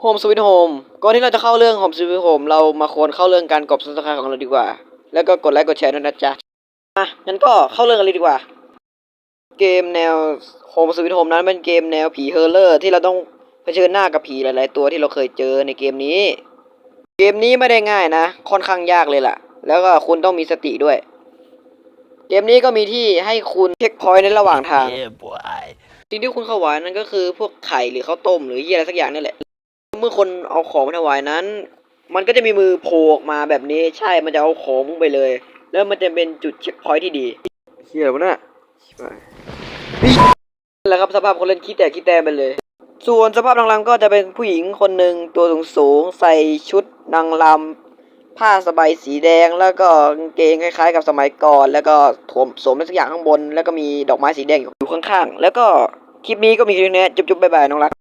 โฮมสวิตโฮมก่อนที่เราจะเข้าเรื่องโฮมสวิตโฮมเรามาควรเข้าเรื่องการกรอบสับสไครของเราดีกว่า แล้วก็กดไลค์กดแชร์ด้วยนะจ๊ะอะงั้นก็เข้าเรื่องกันเลยดีกว่า เกมแนวโฮมสวิตโฮมนั้นเป็นเกมแนวผีเฮอร์เลอร์ที่เราต้องเผชิญหน้ากับผีหลาย ๆ ตัวที่เราเคยเจอในเกมนี้ เกมนี้ไม่ได้ง่ายนะ ค่อนข้างยากเลยล่ะ แล้วก็คุณต้องมีสติด้วย เกมนี้ก็มีที่ให้คุณเช็คพอยต์ในระหว่างทาง Yeah, boy. สิ่งที่คุณถวายนั้นก็คือพวกไข่หรือข้าวต้มหรือเยี่ยอะไรสักอย่างนี่แหละ เมื่อคนเอาของมาถวายนั้น มันก็จะมีมือโผล่ออกมาแบบนี้ใช่มันจะเอาของมึงไปเลย แล้วมันจะเป็นจุดเช็คพอยท์ที่ดีเฮียวะเนี่ยชิบหายนั่นแหละครับสภาพคนเล่นขี้แตกขี้แตนไปเลย ส่วนสภาพนางรำก็จะเป็นผู้หญิงคนหนึ่งตัวสูงสูงๆใส่ชุดนางรำผ้าสบายสีแดงแล้วก็กางเกงคล้ายๆ กับสมัยก่อน แล้วก็ถวมสวมอะไรสักอย่างข้างบน แล้วก็มีดอกไม้สีแดงอยู่ข้างๆแล้วก็คลิปนี้ก็มีแค่นี้จุ๊บๆบ๊ายบายน้องรัก